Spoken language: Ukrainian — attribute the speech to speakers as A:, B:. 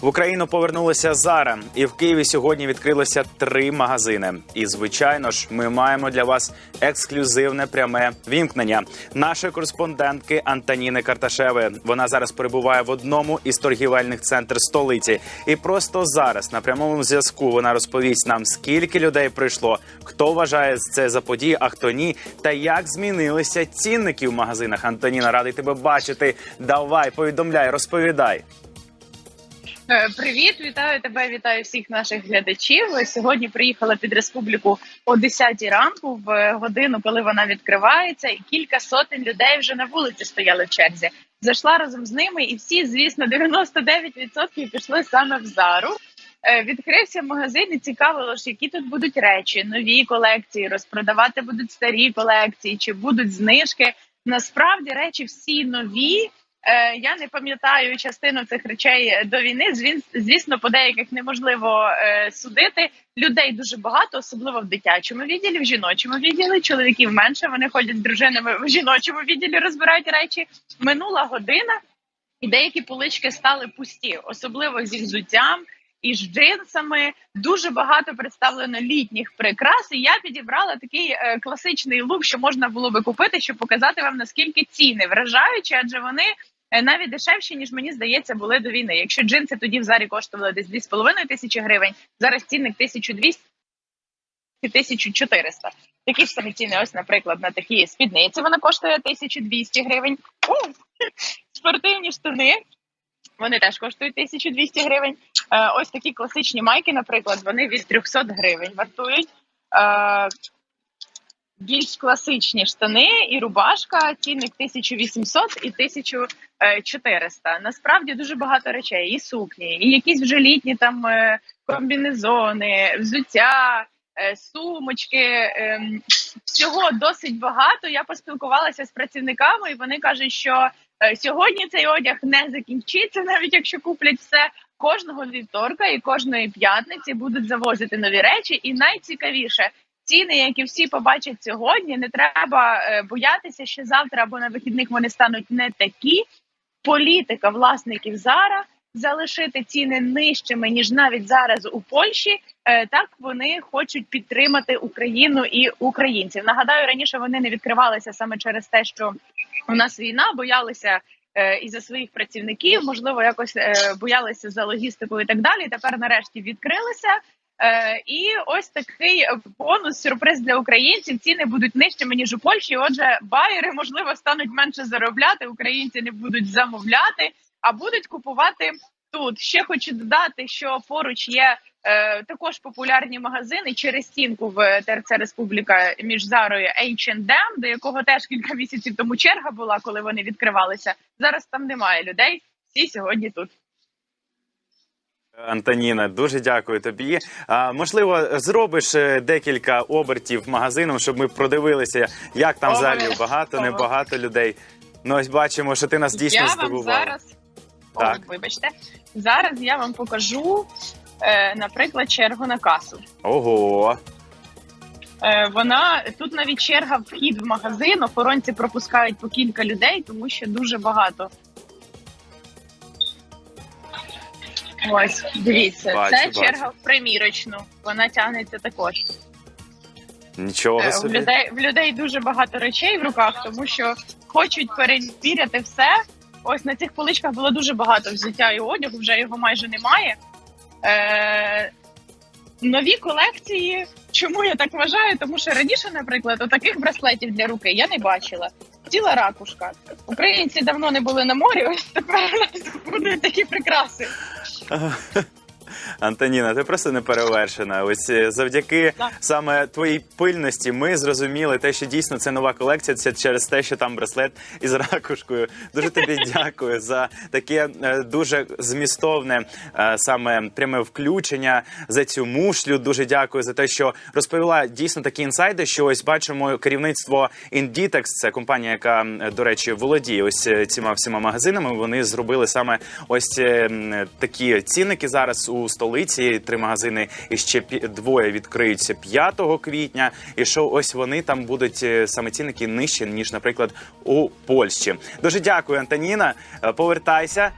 A: В Україну повернулася Зара, і в Києві сьогодні відкрилося три магазини. І звичайно ж, ми маємо для вас ексклюзивне пряме вімкнення нашої кореспондентки Антоніни Карташеви. Вона зараз перебуває в одному із торгівельних центрів столиці. І просто зараз на прямому зв'язку вона розповість нам, скільки людей прийшло, хто вважає це за події, а хто ні, та як змінилися цінники в магазинах. Антоніна, радий тебе бачити. Давай, повідомляй, розповідай.
B: Е, Привіт, вітаю тебе, вітаю всіх наших глядачів. Сьогодні приїхала під республіку о 10 ранку в годину, коли вона відкривається, і кілька сотень людей вже на вулиці стояли в черзі. Зайшла разом з ними, і всі, звісно, 99% пішли саме в зару. Е, Відкрився магазин і цікавило ж, які тут будуть речі, нові колекції, розпродавати будуть старі колекції, чи будуть знижки. Насправді речі всі нові. Е, Я не пам'ятаю частину цих речей до війни. Звісно, по деяких неможливо е, судити. Людей дуже багато, особливо в дитячому відділі, в жіночому відділі. Чоловіків менше. Вони ходять з дружинами в жіночому відділі, розбирають речі. Минула година, і деякі полички стали пусті, особливо зі взуттям і з джинсами. Дуже багато представлено літніх прикрас. І я підібрала такий е, класичний лук, що можна було би купити, щоб показати вам наскільки ціни вражаючі, адже вони. Е, Навіть дешевші, ніж мені здається, були до війни. Якщо джинси тоді в зарі коштували десь 2,5 тисячі гривень, зараз цінник 1200 1400. Такі ж самі ціни, ось, наприклад, на такі спідниці вона коштує 1200 гривень. О, спортивні штани. Вони теж коштують 1200 гривень. Е, ось такі класичні майки, наприклад, вони від 300 гривень вартують. Е, більш класичні штани і рубашка, цінник 1800 і 1400. Насправді дуже багато речей, і сукні, і якісь вже літні там е, комбінезони, взуття, е, сумочки. ем, Всього досить багато. Я поспілкувалася з працівниками, і вони кажуть, що е, сьогодні цей одяг не закінчиться, навіть якщо куплять все. Кожного вівторка і кожної п'ятниці будуть завозити нові речі, і найцікавіше ціни, які всі побачать сьогодні, не треба е, боятися, що завтра або на вихідних вони стануть не такі. Політика власників Зара залишити ціни нижчими ніж навіть зараз у Польщі. е, Так вони хочуть підтримати Україну і українців. Нагадаю, раніше вони не відкривалися саме через те, що у нас війна, боялися. е, І за своїх працівників, можливо, якось боялися за логістику і так далі. Тепер нарешті відкрилися. Е, і ось такий бонус, сюрприз для українців. Ціни будуть нижчими ніж у Польщі. Отже, байери можливо стануть менше заробляти. Українці не будуть замовляти, а будуть купувати тут. Ще хочу додати, що поруч є е, також популярні магазини через стінку в ТРЦ Республіка між Зарою H&M, до якого теж кілька місяців тому черга була, коли вони відкривалися. Зараз там немає людей. Всі сьогодні тут.
A: Антоніна, дуже дякую тобі. А, можливо, зробиш е, декілька обертів магазином, щоб ми продивилися, як там взагалі
B: Обов'язково.
A: багато, небагато людей. Ну ось бачимо, що ти нас дійсно
B: я вам зараз
A: Так.
B: О, вибачте. Зараз я вам покажу, е, наприклад, чергу на касу.
A: Ого,
B: Е, вона тут навіть черга вхід в магазин. Охоронці пропускають по кілька людей, тому що дуже багато. Ось, дивіться,
A: Бачу,
B: це
A: бачу.
B: черга в примірочну. Вона тягнеться також.
A: нічого
B: Е, В
A: собі.
B: людей, в людей дуже багато речей в руках, тому що хочуть перевіряти все. Ось на цих поличках було дуже багато взуття і одягу, вже його майже немає. Е, нові колекції. Чому я так вважаю? Тому що раніше, наприклад, таких браслетів для руки я не бачила. Ціла ракушка. Українці давно не були на морі, ось тепер у нас будуть такі прикраси.
A: Uh, Антоніна, ти просто не перевершена. Ось е, завдяки саме твоїй пильності ми зрозуміли те, що дійсно це нова колекція. Це через те, що там браслет із ракушкою. Дуже тобі дякую за таке е, дуже змістовне е, саме пряме включення за цю мушлю. Дуже дякую за те, що розповіла дійсно такі інсайди. Що ось бачимо керівництво Inditex, це компанія, яка до речі володіє ось цими всіма магазинами. Вони зробили саме ось такі цінники зараз у столиці. Три магазини і ще двоє відкриються 5 квітня. І що ось вони там будуть е, саме цінники нижчі ніж, наприклад, у Польщі. Дуже дякую, Антоніна. Е, Повертайся.